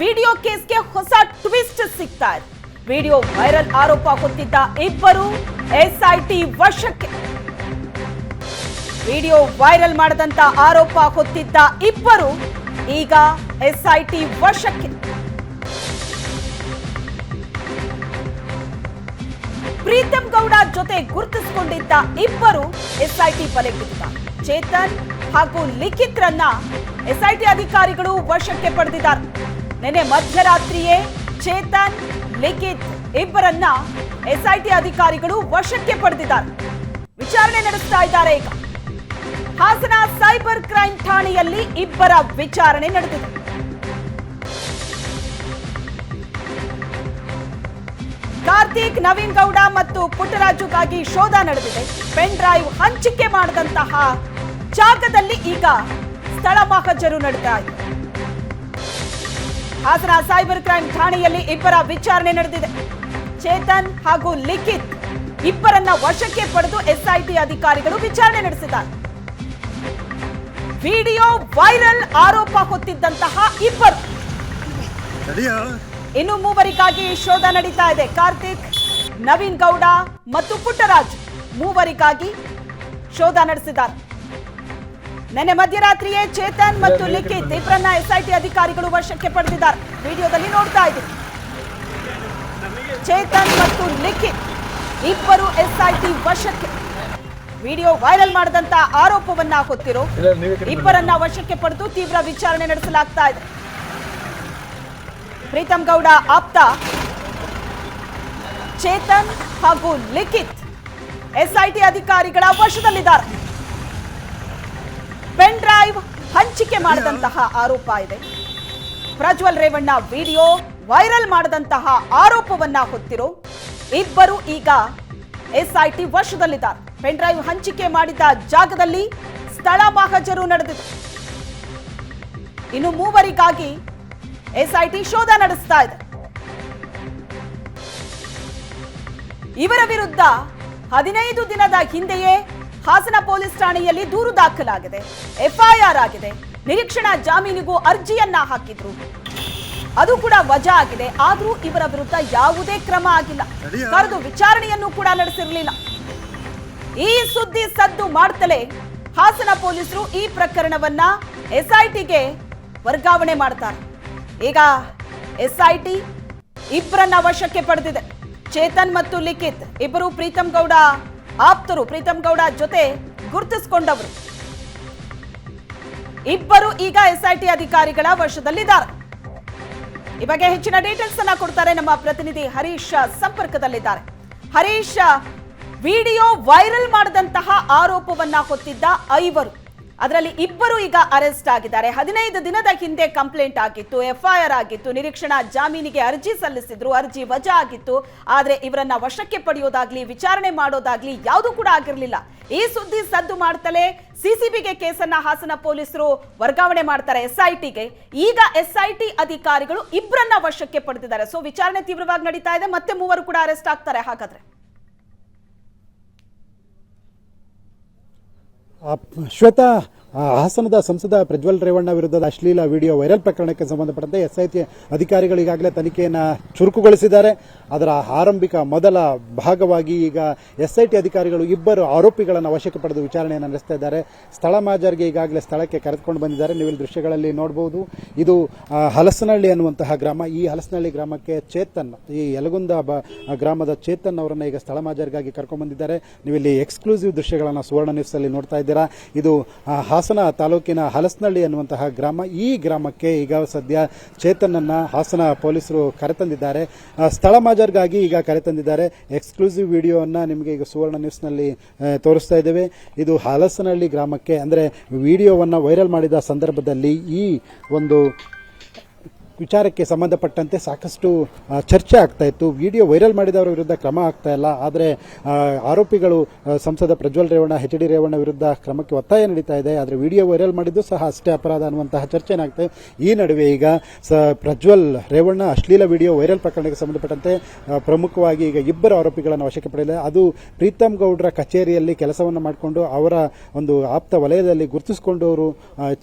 Video ಕೇಸ್ಗೆ ಹೊಸ twist ಸಿಗ್ತಾ ಇದೆ ವಿಡಿಯೋ ವೈರಲ್ ಆರೋಪ ಹೊತ್ತಿದ್ದ ಇಬ್ಬರು ಎಸ್ಐಟಿ ವಶಕ್ಕೆ. ವಿಡಿಯೋ ವೈರಲ್ ಮಾಡದಂತ ಆರೋಪ ಹೊತ್ತಿದ್ದ ಇಬ್ಬರು ಈಗ ಎಸ್ಐಟಿ ವಶಕ್ಕೆ. ಪ್ರೀತಮ್ ಗೌಡ ಜೊತೆ ಗುರುತಿಸಿಕೊಂಡಿದ್ದ ಇಬ್ಬರು ಎಸ್ಐಟಿ ಬಲೆಗಿದ್ದ. ಚೇತನ್ ಹಾಗೂ ಲಿಖಿತ್ರನ್ನ ಎಸ್ಐಟಿ ಅಧಿಕಾರಿಗಳು ವಶಕ್ಕೆ ಪಡೆದಿದ್ದಾರೆ. ನಿನ್ನೆ ಮಧ್ಯರಾತ್ರಿಯೇ ಚೇತನ್, ಲಿಖಿತ್ ಇಬ್ಬರನ್ನ ಎಸ್ಐಟಿ ಅಧಿಕಾರಿಗಳು ವಶಕ್ಕೆ ಪಡೆದಿದ್ದಾರೆ. ವಿಚಾರಣೆ ನಡೆಸ್ತಾ ಇದ್ದಾರೆ ಈಗ. ಹಾಸನ ಸೈಬರ್ ಕ್ರೈಮ್ ಠಾಣೆಯಲ್ಲಿ ಇಬ್ಬರ ವಿಚಾರಣೆ ನಡೆದಿದೆ. ಕಾರ್ತಿಕ್, ನವೀನ್ ಗೌಡ ಮತ್ತು ಪುಟ್ಟರಾಜುಗಾಗಿ ಶೋಧ ನಡೆದಿದೆ. ಪೆನ್ ಡ್ರೈವ್ ಹಂಚಿಕೆ ಮಾಡಿದಂತಹ ಜಾಗದಲ್ಲಿ ಈಗ ಸ್ಥಳ ಮಹಜರು ನಡೀತಾ ಇದೆ ಹಾಸನ ಸೈಬರ್ ಕ್ರೈಮ್ ಠಾಣೆಯಲ್ಲಿ ಇಬ್ಬರ ವಿಚಾರಣೆ ನಡೆದಿದೆ. ಚೇತನ್ ಹಾಗೂ ಲಿಖಿತ್ ಇಬ್ಬರನ್ನ ವಶಕ್ಕೆ ಪಡೆದು ಎಸ್ಐಟಿ ಅಧಿಕಾರಿಗಳು ವಿಚಾರಣೆ ನಡೆಸಿದ್ದಾರೆ. ವಿಡಿಯೋ ವೈರಲ್ ಆರೋಪ ಹೊತ್ತಿದ್ದಂತಹ ಇಬ್ಬರು. ಇನ್ನು ಮೂವರಿಗಾಗಿ ಶೋಧ ನಡೀತಾ ಇದೆ. ಕಾರ್ತಿಕ್ ನವೀನ್ ಗೌಡ ಮತ್ತು ಪುಟ್ಟರಾಜ್ ಮೂವರಿಗಾಗಿ ಶೋಧ ನಡೆಸಿದ್ದಾರೆ. ನಿನ್ನೆ ಮಧ್ಯರಾತ್ರಿಯೇ ಚೇತನ್ ಮತ್ತು ಲಿಖಿತ್ ಇಬ್ಬರನ್ನ ಎಸ್ಐಟಿ ಅಧಿಕಾರಿಗಳು ವಶಕ್ಕೆ ಪಡೆದಿದ್ದಾರೆ. ವಿಡಿಯೋದಲ್ಲಿ ನೋಡ್ತಾ ಇದ್ದೀವಿ. ಚೇತನ್ ಮತ್ತು ಲಿಖಿತ್ ಇಬ್ಬರು ಎಸ್ಐಟಿ ವಶಕ್ಕೆ. ವಿಡಿಯೋ ವೈರಲ್ ಮಾಡಿದಂತ ಆರೋಪವನ್ನ ಹೊತ್ತಿರೋ ಇಬ್ಬರನ್ನ ವಶಕ್ಕೆ ಪಡೆದು ತೀವ್ರ ವಿಚಾರಣೆ ನಡೆಸಲಾಗ್ತಾ ಇದೆ. ಪ್ರೀತಮ್ ಗೌಡ ಆಪ್ತ ಚೇತನ್ ಹಾಗೂ ಲಿಖಿತ್ ಎಸ್ಐಟಿ ಅಧಿಕಾರಿಗಳ ವಶದಲ್ಲಿದ್ದಾರೆ. ಡ್ರೈವ್ ಹಂಚಿಕೆ ಮಾಡಿದಂತಹ ಆರೋಪ ಇದೆ. ಪ್ರಜ್ವಲ್ ರೇವಣ್ಣ ವಿಡಿಯೋ ವೈರಲ್ ಮಾಡಿದಂತಹ ಆರೋಪವನ್ನ ಹೊತ್ತಿರೋ ಇಬ್ಬರು ಈಗ ಎಸ್ಐಟಿ ವಶದಲ್ಲಿದ್ದಾರೆ. ಪೆನ್ ಹಂಚಿಕೆ ಮಾಡಿದ ಜಾಗದಲ್ಲಿ ಸ್ಥಳ ಮಹಜರು ನಡೆದಿದೆ. ಇನ್ನು ಮೂವರಿಗಾಗಿ ಎಸ್ಐಟಿ ಶೋಧ ನಡೆಸ್ತಾ ಇದೆ. ಇವರ ವಿರುದ್ಧ ಹದಿನೈದು ದಿನದ ಹಿಂದೆಯೇ ಹಾಸನ ಪೊಲೀಸ್ ಠಾಣೆಯಲ್ಲಿ ದೂರು ದಾಖಲಾಗಿದೆ. ಎಫ್ಐಆರ್ ಆಗಿದೆ. ನಿರೀಕ್ಷಣಾ ಜಾಮೀನಿಗೂ ಅರ್ಜಿಯನ್ನ ಹಾಕಿದ್ರು. ಅದು ಕೂಡ ವಜಾ ಆಗಿದೆ. ಆದ್ರೂ ಇವರ ವಿರುದ್ಧ ಯಾವುದೇ ಕ್ರಮ ಆಗಿಲ್ಲ. ಕರೆದು ವಿಚಾರಣೆಯನ್ನು ಕೂಡ ನಡೆಸಿರಲಿಲ್ಲ. ಈ ಸುದ್ದಿ ಸದ್ದು ಮಾಡ್ತಲೇ ಹಾಸನ ಪೊಲೀಸರು ಈ ಪ್ರಕರಣವನ್ನ ಎಸ್ಐಟಿಗೆ ವರ್ಗಾವಣೆ ಮಾಡ್ತಾರೆ. ಈಗ ಎಸ್ಐಟಿ ಇಬ್ಬರನ್ನ ವಶಕ್ಕೆ ಪಡೆದಿದೆ. ಚೇತನ್ ಮತ್ತು ಲಿಖಿತ್ ಇಬ್ಬರು ಪ್ರೀತಂ ಗೌಡ ಆಪ್ತರು ಪ್ರೀತಂ ಗೌಡ ಜೊತೆ ಗುರುತಿಸಿಕೊಂಡವರು. ಇಬ್ಬರು ಈಗ ಎಸ್ಐಟಿ ಅಧಿಕಾರಿಗಳ ವಶದಲ್ಲಿದ್ದಾರೆ. ಈ ಬಗ್ಗೆ ಹೆಚ್ಚಿನ ಡೀಟೇಲ್ಸ್ ಅನ್ನ ಕೊಡ್ತಾರೆ ನಮ್ಮ ಪ್ರತಿನಿಧಿ ಹರೀಶ್ ಸಂಪರ್ಕದಲ್ಲಿದ್ದಾರೆ. ಹರೀಶ್, ವಿಡಿಯೋ ವೈರಲ್ ಮಾಡಿದಂತಹ ಆರೋಪವನ್ನ ಹೊತ್ತಿದ್ದ ಐವರು. ಅದರಲ್ಲಿ ಇಬ್ಬರು ಈಗ ಅರೆಸ್ಟ್ ಆಗಿದ್ದಾರೆ. ಹದಿನೈದು ದಿನದ ಹಿಂದೆ ಕಂಪ್ಲೇಂಟ್ ಆಗಿತ್ತು, ಎಫ್ಐಆರ್ ಆಗಿತ್ತು, ನಿರೀಕ್ಷಣಾ ಜಾಮೀನಿಗೆ ಅರ್ಜಿ ಸಲ್ಲಿಸಿದ್ರು, ಅರ್ಜಿ ವಜಾ ಆಗಿತ್ತು. ಆದ್ರೆ ಇವರನ್ನ ವಶಕ್ಕೆ ಪಡೆಯೋದಾಗ್ಲಿ, ವಿಚಾರಣೆ ಮಾಡೋದಾಗ್ಲಿ ಯಾವುದು ಕೂಡ ಆಗಿರಲಿಲ್ಲ. ಈ ಸುದ್ದಿ ಸದ್ದು ಮಾಡ್ತಲೇ ಸಿಸಿಬಿಗೆ ಕೇಸನ್ನ ಹಾಸನ ಪೊಲೀಸರು ವರ್ಗಾವಣೆ ಮಾಡ್ತಾರೆ ಎಸ್ಐಟಿಗೆ. ಈಗ ಎಸ್ಐಟಿ ಅಧಿಕಾರಿಗಳು ಇಬ್ಬರನ್ನ ವಶಕ್ಕೆ ಪಡೆದಿದ್ದಾರೆ. ಸೊ ವಿಚಾರಣೆ ತೀವ್ರವಾಗಿ ನಡೀತಾ ಇದೆ. ಮತ್ತೆ ಮೂವರು ಕೂಡ ಅರೆಸ್ಟ್ ಆಗ್ತಾರೆ ಹಾಗಾದ್ರೆ. ಆ, ಶ್ವೇತಾ ಆ, ಹಾಸನದ ಸಂಸದ ಪ್ರಜ್ವಲ್ ರೇವಣ್ಣ ವಿರುದ್ಧದ ಅಶ್ಲೀಲ ವಿಡಿಯೋ ವೈರಲ್ ಪ್ರಕರಣಕ್ಕೆ ಸಂಬಂಧಪಟ್ಟಂತೆ ಎಸ್ಐಟಿ ಅಧಿಕಾರಿಗಳು ಈಗಾಗಲೇ ತನಿಖೆಯನ್ನು ಚುರುಕುಗೊಳಿಸಿದ್ದಾರೆ. ಅದರ ಆರಂಭಿಕ ಮೊದಲ ಭಾಗವಾಗಿ ಈಗ ಎಸ್ಐಟಿ ಅಧಿಕಾರಿಗಳು ಇಬ್ಬರು ಆರೋಪಿಗಳನ್ನು ವಶಕ್ಕೆ ಪಡೆದು ವಿಚಾರಣೆಯನ್ನು ನಡೆಸ್ತಾ ಇದ್ದಾರೆ. ಸ್ಥಳ ಮಾಜರ್ಗೆ ಈಗಾಗಲೇ ಸ್ಥಳಕ್ಕೆ ಕರೆದುಕೊಂಡು ಬಂದಿದ್ದಾರೆ. ನೀವು ಇಲ್ಲಿ ದೃಶ್ಯಗಳಲ್ಲಿ ನೋಡಬಹುದು ಇದು ಹಲಸನಹಳ್ಳಿ ಅನ್ನುವಂತಹ ಗ್ರಾಮ. ಈ ಹಲಸನಹಳ್ಳಿ ಗ್ರಾಮಕ್ಕೆ ಚೇತನ್ ಈ ಯಲಗುಂದ ಗ್ರಾಮದ ಚೇತನ್ ಅವರನ್ನು ಈಗ ಸ್ಥಳ ಮಾಜರ್ಗಾಗಿ ಕರ್ಕೊಂಡು ಬಂದಿದ್ದಾರೆ. ನೀವು ಇಲ್ಲಿ ಎಕ್ಸ್ಕ್ಲೂಸಿವ್ ದೃಶ್ಯಗಳನ್ನು ಸುವರ್ಣ ನ್ಯೂಸ್ ಅಲ್ಲಿ ನೋಡ್ತಾ ಇದ್ದೀರಾ. ಇದು ಆ, ಹಾಸನ ತಾಲೂಕಿನ ಹಲಸನಹಳ್ಳಿ ಅನ್ನುವಂತಹ ಗ್ರಾಮ, ಈ ಗ್ರಾಮಕ್ಕೆ ಈಗ ಸದ್ಯ ಚೇತನನ್ನ ಹಾಸನ ಪೊಲೀಸರು ಕರೆತಂದಿದ್ದಾರೆ. ಸ್ಥಳ ಮಾಜರ್ಗಾಗಿ ಈಗ ಕರೆತಂದಿದ್ದಾರೆ. ಎಕ್ಸ್ಕ್ಲೂಸಿವ್ ವಿಡಿಯೋವನ್ನು ನಿಮಗೆ ಈಗ ಸುವರ್ಣ ನ್ಯೂಸ್ನಲ್ಲಿ ನಲ್ಲಿ ತೋರಿಸ್ತಾ ಇದ್ದೇವೆ. ಇದು ಹಲಸನಹಳ್ಳಿ ಗ್ರಾಮಕ್ಕೆ, ಅಂದ್ರೆ ವಿಡಿಯೋವನ್ನ ವೈರಲ್ ಮಾಡಿದ ಸಂದರ್ಭದಲ್ಲಿ ಈ ಒಂದು ವಿಚಾರಕ್ಕೆ ಸಂಬಂಧಪಟ್ಟಂತೆ ಸಾಕಷ್ಟು ಚರ್ಚೆ ಆಗ್ತಾ ಇತ್ತು. ವಿಡಿಯೋ ವೈರಲ್ ಮಾಡಿದವರ ವಿರುದ್ಧ ಕ್ರಮ ಆಗ್ತಾ ಇಲ್ಲ. ಆದರೆ ಆರೋಪಿಗಳು ಸಂಸದ ಪ್ರಜ್ವಲ್ ರೇವಣ್ಣ, ಹೆಚ್ ಡಿ ರೇವಣ್ಣ ವಿರುದ್ಧ ಕ್ರಮಕ್ಕೆ ಒತ್ತಾಯ ನಡೀತಾ ಇದೆ. ಆದರೆ ವಿಡಿಯೋ ವೈರಲ್ ಮಾಡಿದ್ದು ಸಹ ಅಷ್ಟೇ ಅಪರಾಧ ಅನ್ನುವಂತಹ ಚರ್ಚೆ ಈ ನಡುವೆ ಈಗ, ಸ, ಪ್ರಜ್ವಲ್ ರೇವಣ್ಣ ಅಶ್ಲೀಲ ವಿಡಿಯೋ ವೈರಲ್ ಪ್ರಕರಣಕ್ಕೆ ಸಂಬಂಧಪಟ್ಟಂತೆ ಪ್ರಮುಖವಾಗಿ ಈಗ ಇಬ್ಬರು ಆರೋಪಿಗಳನ್ನು ವಶಕ್ಕೆ ಪಡೆಯಲಿದೆ ಅದು ಪ್ರೀತಮ್ ಗೌಡ್ರ ಕಚೇರಿಯಲ್ಲಿ ಕೆಲಸವನ್ನು ಮಾಡಿಕೊಂಡು ಅವರ ಒಂದು ಆಪ್ತ ವಲಯದಲ್ಲಿ ಗುರುತಿಸಿಕೊಂಡವರು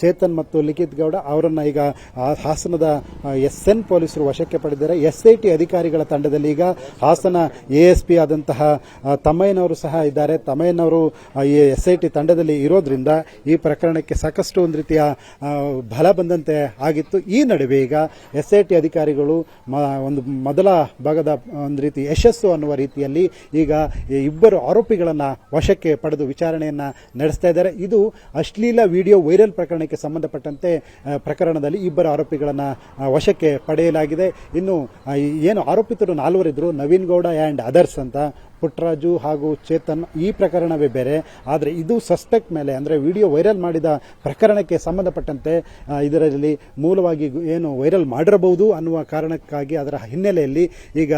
ಚೇತನ್ ಮತ್ತು ಲಿಖಿತ್ ಗೌಡ. ಅವರನ್ನು ಈಗ ಹಾಸನದ ಎಸ್ ಎನ್ ಪೊಲೀಸರು ವಶಕ್ಕೆ ಪಡೆದಿದ್ದಾರೆ. ಎಸ್ ಐ ಟಿ ಅಧಿಕಾರಿಗಳ ತಂಡದಲ್ಲಿ ಈಗ ಹಾಸನ ಎ ಎಸ್ ಪಿ ಆದಂತಹ ತಮ್ಮಯ್ಯನವರು ಸಹ ಇದ್ದಾರೆ. ತಮ್ಮಯ್ಯನವರು ಎಸ್ ಐ ಟಿ ತಂಡದಲ್ಲಿ ಇರೋದ್ರಿಂದ ಈ ಪ್ರಕರಣಕ್ಕೆ ಸಾಕಷ್ಟು ಒಂದು ರೀತಿಯ ಬಲ ಬಂದಂತೆ ಆಗಿತ್ತು. ಈ ನಡುವೆ ಈಗ ಎಸ್ ಐ ಟಿ ಅಧಿಕಾರಿಗಳು ಒಂದು ಮೊದಲ ಭಾಗದ, ಒಂದು ರೀತಿ ಯಶಸ್ಸು ಅನ್ನುವ ರೀತಿಯಲ್ಲಿ ಈಗ ಇಬ್ಬರು ಆರೋಪಿಗಳನ್ನು ವಶಕ್ಕೆ ಪಡೆದು ವಿಚಾರಣೆಯನ್ನು ನಡೆಸ್ತಾ ಇದ್ದಾರೆ. ಇದು ಅಶ್ಲೀಲ ವಿಡಿಯೋ ವೈರಲ್ ಪ್ರಕರಣಕ್ಕೆ ಸಂಬಂಧಪಟ್ಟಂತೆ ಪ್ರಕರಣದಲ್ಲಿ ಇಬ್ಬರು ಆರೋಪಿಗಳನ್ನ ವಶಕ್ಕೆ ಪಡೆಯಲಾಗಿದೆ. ಇನ್ನು ಏನು ಆರೋಪಿತರು ನಾಲ್ವರಿದ್ರು ನವೀನ್ ಗೌಡ ಆ್ಯಂಡ್ ಅದರ್ಸ್ ಅಂತ ಪುಟ್ಟರಾಜು ಹಾಗೂ ಚೇತನ್ ಈ ಪ್ರಕರಣವೇ ಬೇರೆ. ಆದರೆ ಇದು ಸಸ್ಪೆಕ್ಟ್ ಮೇಲೆ, ಅಂದರೆ ವಿಡಿಯೋ ವೈರಲ್ ಮಾಡಿದ ಪ್ರಕರಣಕ್ಕೆ ಸಂಬಂಧಪಟ್ಟಂತೆ ಇದರಲ್ಲಿ ಮೂಲವಾಗಿ ಏನು ವೈರಲ್ ಮಾಡಿರಬಹುದು ಅನ್ನುವ ಕಾರಣಕ್ಕಾಗಿ ಅದರ ಹಿನ್ನೆಲೆಯಲ್ಲಿ ಈಗ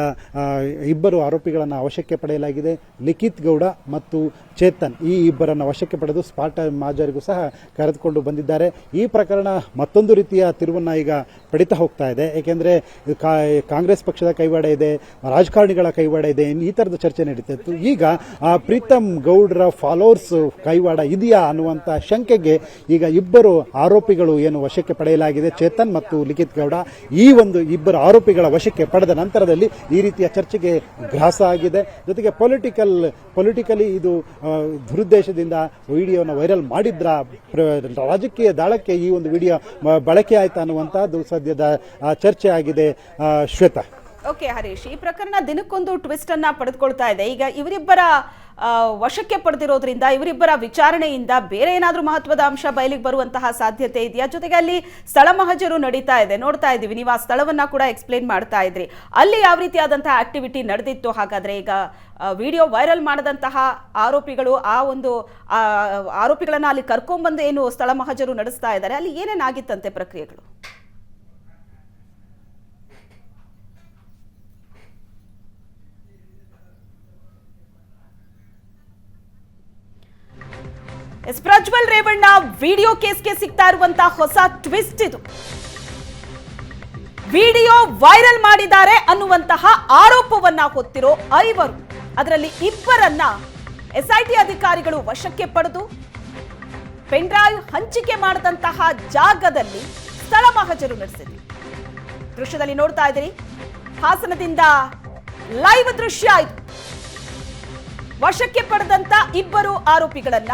ಇಬ್ಬರು ಆರೋಪಿಗಳನ್ನು ವಶಕ್ಕೆ ಪಡೆಯಲಾಗಿದೆ. ಲಿಖಿತ್ ಗೌಡ ಮತ್ತು ಚೇತನ್ ಈ ಇಬ್ಬರನ್ನು ವಶಕ್ಕೆ ಪಡೆದು ಸ್ಪಾಟ್ ಮಾಜರಿಗೂ ಸಹ ಕರೆದುಕೊಂಡು ಬಂದಿದ್ದಾರೆ. ಈ ಪ್ರಕರಣ ಮತ್ತೊಂದು ರೀತಿಯ ತಿರುವನ್ನು ಈಗ ಪಡಿತಾ ಹೋಗ್ತಾ ಇದೆ. ಏಕೆಂದರೆ ಕಾಂಗ್ರೆಸ್ ಪಕ್ಷದ ಕೈವಾಡ ಇದೆ, ರಾಜಕಾರಣಿಗಳ ಕೈವಾಡ ಇದೆ, ಈ ಥರದ ಚರ್ಚೆ ನಡೀತಾ ಇತ್ತು ಈಗ ಆ ಪ್ರೀತಮ್ ಗೌಡ್ರ ಫಾಲೋವರ್ಸ್ ಕೈವಾಡ ಇದೆಯಾ ಅನ್ನುವಂತ ಶಂಕೆಗೆ ಈಗ ಇಬ್ಬರು ಆರೋಪಿಗಳು ಏನು ವಶಕ್ಕೆ ಪಡೆಯಲಾಗಿದೆ. ಚೇತನ್ ಮತ್ತು ಲಿಖಿತ್ ಗೌಡ ಈ ಒಂದು ಇಬ್ಬರು ಆರೋಪಿಗಳ ವಶಕ್ಕೆ ಪಡೆದ ನಂತರದಲ್ಲಿ ಈ ರೀತಿಯ ಚರ್ಚೆಗೆ ಗ್ರಾಸ ಆಗಿದೆ. ಜೊತೆಗೆ ಪೊಲಿಟಿಕಲ್ ಪೊಲಿಟಿಕಲಿ ಇದು ದುರುದ್ದೇಶದಿಂದ ವಿಡಿಯೋನ ವೈರಲ್ ಮಾಡಿದ್ರ ರಾಜಕೀಯ ದಾಳಕ್ಕೆ ಈ ಒಂದು ವಿಡಿಯೋ ಬಳಕೆ ಆಯ್ತಾ ಅನ್ನುವಂಥದ್ದು ಸದ್ಯದ ಚರ್ಚೆ ಆಗಿದೆ. ಶ್ವೇತಾ. ಓಕೆ ಹರೀಶ್, ಈ ಪ್ರಕರಣ ದಿನಕ್ಕೊಂದು ಟ್ವಿಸ್ಟ್ ಅನ್ನ ಪಡೆದುಕೊಳ್ತಾ ಇದೆ. ಈಗ ಇವರಿಬ್ಬರ ವಶಕ್ಕೆ ಪಡೆದಿರೋದ್ರಿಂದ, ಇವರಿಬ್ಬರ ವಿಚಾರಣೆಯಿಂದ ಬೇರೆ ಏನಾದರೂ ಮಹತ್ವದ ಅಂಶ ಬಯಲಿಗೆ ಬರುವಂತಹ ಸಾಧ್ಯತೆ ಇದೆಯಾ? ಜೊತೆಗೆ ಅಲ್ಲಿ ಸ್ಥಳ ಮಹಜರು ನಡೀತಾ ಇದೆ, ನೋಡ್ತಾ ಇದ್ದೀವಿ. ನೀವು ಆ ಸ್ಥಳವನ್ನ ಕೂಡ ಎಕ್ಸ್ಪ್ಲೇನ್ ಮಾಡ್ತಾ ಇದ್ರಿ. ಅಲ್ಲಿ ಯಾವ ರೀತಿಯಾದಂತಹ ಆಕ್ಟಿವಿಟಿ ನಡೆದಿತ್ತು? ಹಾಗಾದ್ರೆ ಈಗ ವಿಡಿಯೋ ವೈರಲ್ ಮಾಡದಂತಹ ಆರೋಪಿಗಳು ಆ ಒಂದು ಆರೋಪಿಗಳನ್ನ ಅಲ್ಲಿ ಕರ್ಕೊಂಡ್ಬಂದು ಏನು ಸ್ಥಳ ಮಹಜರು ನಡೆಸ್ತಾ ಇದ್ದಾರೆ? ಅಲ್ಲಿ ಏನೇನಾಗಿತ್ತಂತೆ ಪ್ರಕ್ರಿಯೆಗಳು? ಎಸ್ ಪ್ರಜ್ವಲ್ ರೇವಣ್ಣ ವಿಡಿಯೋ ಕೇಸ್ಗೆ ಸಿಗ್ತಾ ಇರುವಂತಹ ಹೊಸ ಟ್ವಿಸ್ಟ್ ಇದು. ವಿಡಿಯೋ ವೈರಲ್ ಮಾಡಿದ್ದಾರೆ ಅನ್ನುವಂತಹ ಆರೋಪವನ್ನ ಹೊತ್ತಿರೋ ಐವರು. ಅದರಲ್ಲಿ ಇಬ್ಬರನ್ನ ಎಸ್ಐಟಿ ಅಧಿಕಾರಿಗಳು ವಶಕ್ಕೆ ಪಡೆದು, ಪೆನ್ಡ್ರೈವ್ ಹಂಚಿಕೆ ಮಾಡಿದಂತಹ ಜಾಗದಲ್ಲಿ ಸ್ಥಳ ಮಹಜರು ನಡೆಸಿದ್ರು. ದೃಶ್ಯದಲ್ಲಿ ನೋಡ್ತಾ ಇದ್ದೀರಿ, ಹಾಸನದಿಂದ ಲೈವ್ ದೃಶ್ಯ ಇದು. ವಶಕ್ಕೆ ಪಡೆದಂತ ಇಬ್ಬರು ಆರೋಪಿಗಳನ್ನ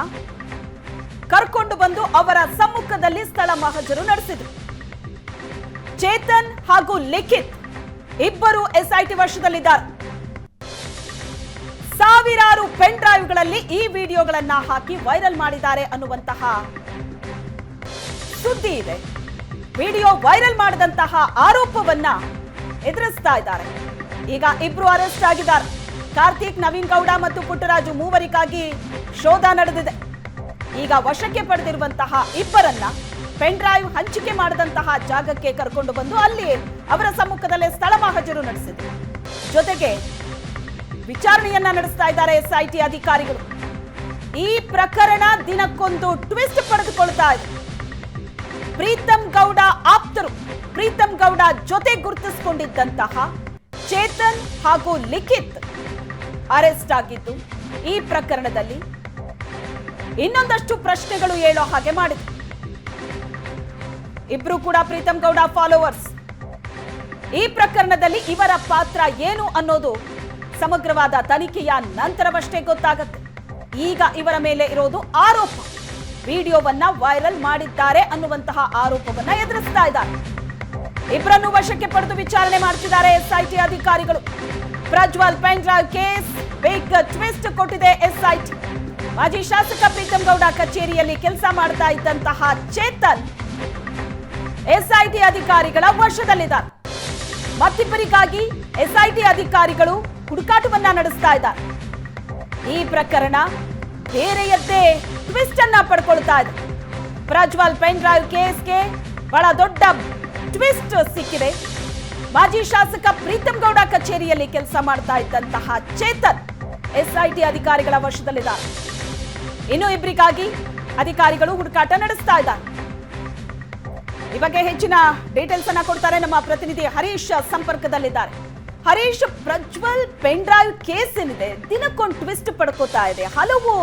ಕರ್ಕೊಂಡು ಬಂದು ಅವರ ಸಮ್ಮುಖದಲ್ಲಿ ಸ್ಥಳ ಮಹಜರು ನಡೆಸಿದ್ರು. ಚೇತನ್ ಹಾಗೂ ಲಿಖಿತ್ ಇಬ್ಬರು ಎಸ್ಐಟಿ ವಶದಲ್ಲಿದ್ದಾರೆ. ಸಾವಿರಾರು ಪೆನ್ ಡ್ರೈವ್ಗಳಲ್ಲಿ ಈ ವಿಡಿಯೋಗಳನ್ನ ಹಾಕಿ ವೈರಲ್ ಮಾಡಿದ್ದಾರೆ ಅನ್ನುವಂತಹ ಸುದ್ದಿ ಇದೆ. ವಿಡಿಯೋ ವೈರಲ್ ಮಾಡಿದಂತಹ ಆರೋಪವನ್ನ ಎದುರಿಸ್ತಾ ಇದ್ದಾರೆ. ಈಗ ಇಬ್ರು ಅರೆಸ್ಟ್ ಆಗಿದ್ದಾರೆ. ಕಾರ್ತಿಕ್, ನವೀನ್ ಗೌಡ ಮತ್ತು ಪುಟ್ಟರಾಜು ಮೂವರಿಗಾಗಿ ಶೋಧ ನಡೆದಿದೆ. ಈಗ ವಶಕ್ಕೆ ಪಡೆದಿರುವಂತಹ ಇಬ್ಬರನ್ನ ಪೆನ್ ಡ್ರೈವ್ ಹಂಚಿಕೆ ಮಾಡಿದಂತಹ ಜಾಗಕ್ಕೆ ಕರ್ಕೊಂಡು ಬಂದು ಅಲ್ಲಿ ಅವರ ಸಮ್ಮುಖದಲ್ಲೇ ಸ್ಥಳ ಮಹಜರು ನಡೆಸಿದ್ರು. ಜೊತೆಗೆ ವಿಚಾರಣೆಯನ್ನ ನಡೆಸ್ತಾ ಇದ್ದಾರೆ ಎಸ್ಐಟಿ ಅಧಿಕಾರಿಗಳು. ಈ ಪ್ರಕರಣ ದಿನಕ್ಕೊಂದು ಟ್ವಿಸ್ಟ್ ಪಡೆದುಕೊಳ್ತಾ ಇದೆ. ಪ್ರೀತಮ್ ಗೌಡ ಆಪ್ತರು ಪ್ರೀತಮ್ ಗೌಡ ಜೊತೆ ಗುರುತಿಸಿಕೊಂಡಿದ್ದಂತಹ ಚೇತನ್ ಹಾಗೂ ಲಿಖಿತ್ ಅರೆಸ್ಟ್ ಆಗಿದ್ದು, ಈ ಪ್ರಕರಣದಲ್ಲಿ ಇನ್ನೊಂದಷ್ಟು ಪ್ರಶ್ನೆಗಳು ಹೇಳೋ ಹಾಗೆ ಮಾಡಿದ್ರು. ಇಬ್ರು ಕೂಡ ಪ್ರೀತಮ್ ಗೌಡ ಫಾಲೋವರ್ಸ್ ಈ ಪ್ರಕರಣದಲ್ಲಿ ಇವರ ಪಾತ್ರ ಏನು ಅನ್ನೋದು ಸಮಗ್ರವಾದ ತನಿಖೆಯ ನಂತರವಷ್ಟೇ ಗೊತ್ತಾಗುತ್ತೆ. ಈಗ ಇವರ ಮೇಲೆ ಇರೋದು ಆರೋಪ. ವಿಡಿಯೋವನ್ನ ವೈರಲ್ ಮಾಡಿದ್ದಾರೆ ಅನ್ನುವಂತಹ ಆರೋಪವನ್ನ ಎದುರಿಸ್ತಾ ಇದ್ದಾರೆ. ಇಬ್ಬರನ್ನು ವಶಕ್ಕೆ ಪಡೆದು ವಿಚಾರಣೆ ಮಾಡ್ತಿದ್ದಾರೆ ಎಸ್ಐಟಿ ಅಧಿಕಾರಿಗಳು. Prajwal pendrive case big twist ಕೊಟ್ಟಿದೆ ಎಸ್ಐಟಿ. ಮಾಜಿ ಶಾಸಕ ಪ್ರೀತಂ ಗೌಡ ಕಚೇರಿಯಲ್ಲಿ ಕೆಲಸ ಮಾಡ್ತಾ ಇದ್ದಂತಹ ಚೇತನ್ ಎಸ್ಐಟಿ ಅಧಿಕಾರಿಗಳ ವಶದಲ್ಲಿದ್ದಾರೆ. ಮತ್ತಿಬ್ಬರಿಗಾಗಿ ಎಸ್ಐಟಿ ಅಧಿಕಾರಿಗಳು ಹುಡುಕಾಟವನ್ನ ನಡೆಸ್ತಾ ಇದ್ದಾರೆ. ಈ ಪ್ರಕರಣ ಬೇರೆಯದ್ದೇ ಟ್ವಿಸ್ಟ್ ಅನ್ನ ಪಡ್ಕೊಳ್ತಾ ಇದೆ. ಪ್ರಜ್ವಲ್ ಡ್ರೈವ್ ಕೇಸ್ಗೆ ಬಹಳ ದೊಡ್ಡ ಟ್ವಿಸ್ಟ್ ಸಿಕ್ಕಿದೆ. ಮಾಜಿ ಶಾಸಕ ಪ್ರೀತಮ್ ಗೌಡ ಕಚೇರಿಯಲ್ಲಿ ಕೆಲಸ ಮಾಡ್ತಾ ಇದ್ದಂತಹ ಚೇತನ್ ಎಸ್ಐಟಿ ಅಧಿಕಾರಿಗಳ ವಶದಲ್ಲಿದ್ದಾರೆ. ಇನ್ನು ಇಬ್ಬರಿಗಾಗಿ ಅಧಿಕಾರಿಗಳು ಹುಡುಕಾಟ ನಡೆಸ್ತಾ ಇದ್ದಾರೆ. ಈ ಬಗ್ಗೆ ಹೆಚ್ಚಿನ ಡೀಟೇಲ್ಸ್ ಅನ್ನ ಕೊಡ್ತಾರೆ ನಮ್ಮ ಪ್ರತಿನಿಧಿ ಹರೀಶ್ ಸಂಪರ್ಕದಲ್ಲಿದ್ದಾರೆ. Harish, Prajwal pen drive case ಏನಿದೆ? ದಿನಕ್ಕೊಂದು ಟ್ವಿಸ್ಟ್ ಪಡ್ಕೋತಾ ಇದೆ. ಹಲವು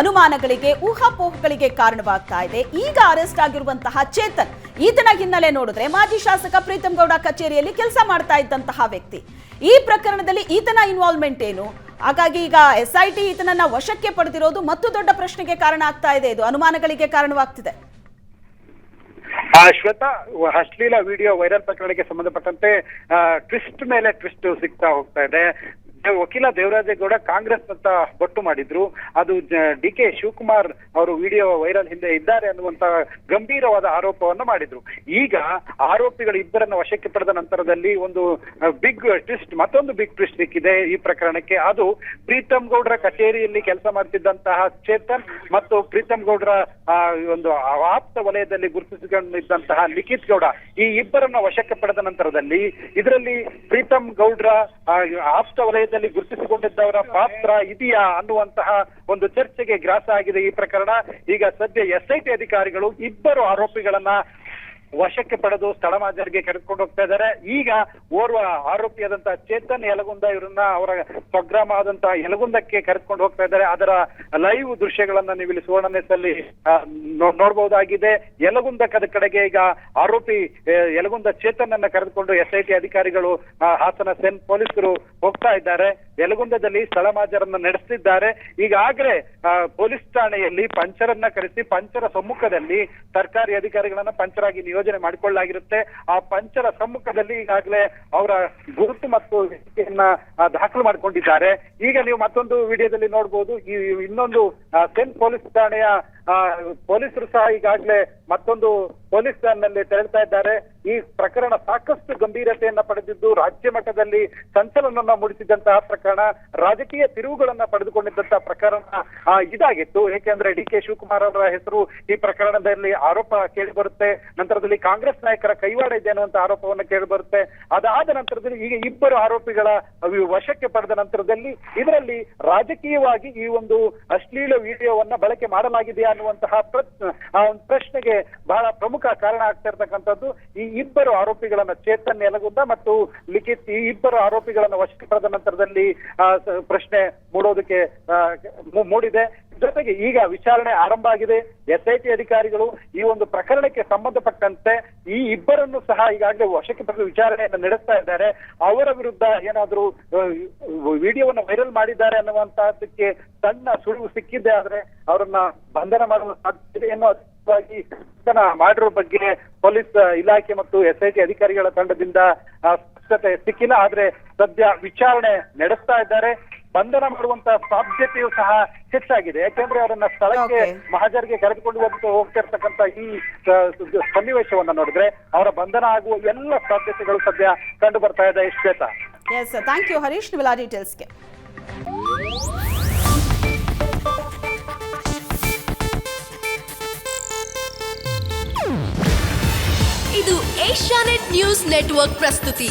ಅನುಮಾನಗಳಿಗೆ, ಊಹಾಪೋಹಗಳಿಗೆ ಕಾರಣವಾಗ್ತಾ ಇದೆ. ಈಗ ಅರೆಸ್ಟ್ ಆಗಿರುವಂತಹ ಚೇತನ್ ಈತನ ಹಿನ್ನೆಲೆ ನೋಡಿದ್ರೆ ಮಾಜಿ ಶಾಸಕ ಪ್ರೀತಮ್ ಗೌಡ ಕಚೇರಿಯಲ್ಲಿ ಕೆಲಸ ಮಾಡ್ತಾ ಇದ್ದಂತಹ ವ್ಯಕ್ತಿ. ಈ ಪ್ರಕರಣದಲ್ಲಿ ಈತನ ಇನ್ವಾಲ್ವ್ಮೆಂಟ್ ಏನು? ಹಾಗಾಗಿ ಈಗ ಎಸ್ ಐ ಟಿ ಈತನನ್ನ ವಶಕ್ಕೆ ಪಡೆದಿರೋದು ಮತ್ತು ದೊಡ್ಡ ಪ್ರಶ್ನೆಗೆ ಕಾರಣ ಆಗ್ತಾ ಇದೆ. ಇದು ಅನುಮಾನಗಳಿಗೆ ಕಾರಣವಾಗ್ತಿದೆ. ಶ್ವೇತಾ, ಅಶ್ಲೀಲ ವಿಡಿಯೋ ವೈರಲ್ ಪ್ರಕರಣಕ್ಕೆ ಸಂಬಂಧಪಟ್ಟಂತೆ ಟ್ವಿಸ್ಟ್ ಮೇಲೆ ಟ್ವಿಸ್ಟ್ ಸಿಗ್ತಾ ಹೋಗ್ತಾ ಇದೆ. ವಕೀಲ ದೇವರಾಜೇಗೌಡ ಕಾಂಗ್ರೆಸ್ ಅಂತ ಬಟ್ಟು ಮಾಡಿದ್ರು. ಅದು ಡಿ ಕೆ ಶಿವಕುಮಾರ್ ಅವರು ವಿಡಿಯೋ ವೈರಲ್ ಹಿಂದೆ ಇದ್ದಾರೆ ಅನ್ನುವಂತ ಗಂಭೀರವಾದ ಆರೋಪವನ್ನು ಮಾಡಿದ್ರು. ಈಗ ಆರೋಪಿಗಳು ಇಬ್ಬರನ್ನ ವಶಕ್ಕೆ ಪಡೆದ ನಂತರದಲ್ಲಿ ಒಂದು ಬಿಗ್ ಟ್ವಿಸ್ಟ್, ಮತ್ತೊಂದು ಬಿಗ್ ಟ್ವಿಸ್ಟ್ ಸಿಕ್ಕಿದೆ ಈ ಪ್ರಕರಣಕ್ಕೆ. ಅದು ಪ್ರೀತಮ್ ಗೌಡ್ರ ಕಚೇರಿಯಲ್ಲಿ ಕೆಲಸ ಮಾಡ್ತಿದ್ದಂತಹ ಚೇತನ್ ಮತ್ತು ಪ್ರೀತಮ್ ಗೌಡ್ರ ಒಂದು ಆಪ್ತ ವಲಯದಲ್ಲಿ ಗುರುತಿಸಿಕೊಂಡಿದ್ದಂತಹ ಲಿಖಿತ್ ಗೌಡ ಈ ಇಬ್ಬರನ್ನ ವಶಕ್ಕೆ ಪಡೆದ ನಂತರದಲ್ಲಿ ಇದರಲ್ಲಿ ಪ್ರೀತಮ್ ಗೌಡ್ರ ಆಪ್ತ ಆಪ್ತ ವಲಯದಲ್ಲಿ ಗುರುತಿಸಿಕೊಂಡಿದ್ದವರ ಪಾತ್ರ ಇದೆಯಾ ಅನ್ನುವಂತಹ ಒಂದು ಚರ್ಚೆಗೆ ಗ್ರಾಸ ಆಗಿದೆ ಈ ಪ್ರಕರಣ. ಈಗ ಸದ್ಯ ಎಸ್ಐಟಿ ಅಧಿಕಾರಿಗಳು ಇಬ್ಬರು ಆರೋಪಿಗಳನ್ನ ವಶಕ್ಕೆ ಪಡೆದು ಸ್ಥಳ ಮಾಜರಿಗೆ ಕರೆದುಕೊಂಡು ಹೋಗ್ತಾ ಇದ್ದಾರೆ. ಈಗ ಓರ್ವ ಆರೋಪಿಯಾದಂತಹ ಚೇತನ್ ಯಲಗುಂದ ಇವರನ್ನ ಅವರ ಸ್ವಗ್ರಾಮ ಆದಂತಹ ಯಲಗುಂದಕ್ಕೆ ಕರೆದುಕೊಂಡು ಹೋಗ್ತಾ ಇದ್ದಾರೆ. ಅದರ ಲೈವ್ ದೃಶ್ಯಗಳನ್ನ ನೀವು ಇಲ್ಲಿ ಸುವರ್ಣ ನೋಡ್ಬಹುದಾಗಿದೆ. ಯಲಗುಂದ ಕಡೆಗೆ ಈಗ ಆರೋಪಿ ಯಲಗುಂದ ಚೇತನ್ ಅನ್ನ ಕರೆದುಕೊಂಡು ಎಸ್ ಐ ಟಿ ಅಧಿಕಾರಿಗಳು ಹಾಸನ ಸೆನ್ ಪೊಲೀಸರು ಹೋಗ್ತಾ ಇದ್ದಾರೆ. ಯಲಗುಂದದಲ್ಲಿ ಸ್ಥಳ ಮಾಜರನ್ನ ನಡೆಸ್ತಿದ್ದಾರೆ. ಈಗಾಗಲೇ ಪೊಲೀಸ್ ಠಾಣೆಯಲ್ಲಿ ಪಂಚರನ್ನ ಕರೆಸಿ, ಪಂಚರ ಸಮ್ಮುಖದಲ್ಲಿ ಸರ್ಕಾರಿ ಅಧಿಕಾರಿಗಳನ್ನ ಪಂಚರಾಗಿ ನಿಯೋಜನೆ ಮಾಡಿಕೊಳ್ಳಲಾಗಿರುತ್ತೆ. ಆ ಪಂಚರ ಸಮ್ಮುಖದಲ್ಲಿ ಈಗಾಗಲೇ ಅವರ ಗುರುತು ಮತ್ತು ವ್ಯಕ್ತಿಯನ್ನ ದಾಖಲು ಮಾಡಿಕೊಂಡಿದ್ದಾರೆ. ಈಗ ನೀವು ಮತ್ತೊಂದು ವಿಡಿಯೋದಲ್ಲಿ ನೋಡ್ಬೋದು. ಈ, ಇನ್ನೊಂದು ಸೆಂಟ್ ಪೊಲೀಸ್ ಠಾಣೆಯ ಪೊಲೀಸರು ಸಹ ಈಗಾಗಲೇ ಮತ್ತೊಂದು ಪೊಲೀಸ್ನಲ್ಲಿ ತೆರಳ್ತಾ ಇದ್ದಾರೆ. ಈ ಪ್ರಕರಣ ಸಾಕಷ್ಟು ಗಂಭೀರತೆಯನ್ನ ಪಡೆದಿದ್ದು ರಾಜ್ಯ ಮಟ್ಟದಲ್ಲಿ ಸಂಚಲನವನ್ನ ಮೂಡಿಸಿದಂತಹ ಪ್ರಕರಣ, ರಾಜಕೀಯ ತಿರುವುಗಳನ್ನ ಪಡೆದುಕೊಂಡಿದ್ದಂತಹ ಪ್ರಕರಣ ಇದಾಗಿತ್ತು. ಏಕೆಂದ್ರೆ ಡಿ ಕೆ ಶಿವಕುಮಾರ್ ಅವರ ಹೆಸರು ಈ ಪ್ರಕರಣದಲ್ಲಿ ಆರೋಪ ಕೇಳಿ ಬರುತ್ತೆ ನಂತರದಲ್ಲಿ ಕಾಂಗ್ರೆಸ್ ನಾಯಕರ ಕೈವಾಡ ಇದೆ ಅನ್ನುವಂತ ಆರೋಪವನ್ನು ಕೇಳಿ ಬರುತ್ತೆ ಅದಾದ ನಂತರದಲ್ಲಿ ಈಗ ಇಬ್ಬರು ಆರೋಪಿಗಳ ವಶಕ್ಕೆ ಪಡೆದ ನಂತರದಲ್ಲಿ ಇದರಲ್ಲಿ ರಾಜಕೀಯವಾಗಿ ಈ ಒಂದು ಅಶ್ಲೀಲ ವಿಡಿಯೋವನ್ನ ಬಳಕೆ ಮಾಡಲಾಗಿದೆಯಾ ಅನ್ನುವಂತಹ ಪ್ರಶ್ನೆ ಆ ಒಂದು ಪ್ರಶ್ನೆಗೆ ಬಹಳ ಪ್ರಮುಖ ಕಾರಣ ಆಗ್ತಾ ಇರ್ತಕ್ಕಂಥದ್ದು ಈ ಇಬ್ಬರು ಆರೋಪಿಗಳನ್ನ ಚೇತನ್ ಯಲಗುಂದ ಮತ್ತು ಲಿಖಿತ್ ಈ ಇಬ್ಬರು ಆರೋಪಿಗಳನ್ನ ವಶಕ್ಕೆ ಪಡೆದ ನಂತರದಲ್ಲಿ ಪ್ರಶ್ನೆ ಮೂಡೋದಕ್ಕೆ ಮೂಡಿದೆ. ಜೊತೆಗೆ ಈಗ ವಿಚಾರಣೆ ಆರಂಭ ಆಗಿದೆ. ಎಸ್ಐಟಿ ಅಧಿಕಾರಿಗಳು ಈ ಒಂದು ಪ್ರಕರಣಕ್ಕೆ ಸಂಬಂಧಪಟ್ಟಂತೆ ಈ ಇಬ್ಬರನ್ನು ಸಹ ಈಗಾಗಲೇ ವಶಕ್ಕೆ ಪಡೆದು ವಿಚಾರಣೆಯನ್ನು ನಡೆಸ್ತಾ ಇದ್ದಾರೆ. ಅವರ ವಿರುದ್ಧ ಏನಾದರೂ ವಿಡಿಯೋವನ್ನು ವೈರಲ್ ಮಾಡಿದ್ದಾರೆ ಅನ್ನುವಂತಹದಕ್ಕೆ ಸಣ್ಣ ಸುಳಿವು ಸಿಕ್ಕಿದೆ. ಆದ್ರೆ ಅವರನ್ನ ಬಂಧನ ಮಾಡುವ ಸಾಧ್ಯತೆ ಎನ್ನುವ ಮಾಡಿರೋ ಬಗ್ಗೆ ಪೊಲೀಸ್ ಇಲಾಖೆ ಮತ್ತು ಎಸ್ಐಟಿ ಅಧಿಕಾರಿಗಳ ತಂಡದಿಂದ ಸ್ಪಷ್ಟತೆ ಸಿಕ್ಕಿಲ್ಲ. ಆದ್ರೆ ಸದ್ಯ ವಿಚಾರಣೆ ನಡೆಸ್ತಾ ಇದ್ದಾರೆ. ಬಂಧನ ಮಾಡುವಂತ ಸಾಧ್ಯತೆಯು ಸಹ ಹೆಚ್ಚಾಗಿದೆ. ಯಾಕೆಂದ್ರೆ ಅವರನ್ನ ಸ್ಥಳಕ್ಕೆ ಮಹಾಜರಿಗೆ ಕರೆದುಕೊಂಡು ಹೋಗ್ತಾ ಹೋಗ್ತಿರ್ತಕ್ಕಂಥ ಈ ಸನ್ನಿವೇಶವನ್ನ ನೋಡಿದ್ರೆ ಅವರ ಬಂಧನ ಆಗುವ ಎಲ್ಲ ಸಾಧ್ಯತೆಗಳು ಸದ್ಯ ಕಂಡು ಬರ್ತಾ ಇದೆ Shweta? Yes thank you Harish ನೀವೆಲ್ಲ ಡೀಟೇಲ್ಸ್ಗೆ ಇದು ಏಷ್ಯಾನೆಟ್ ನ್ಯೂಸ್ ನೆಟ್ವರ್ಕ್ ಪ್ರಸ್ತುತಿ.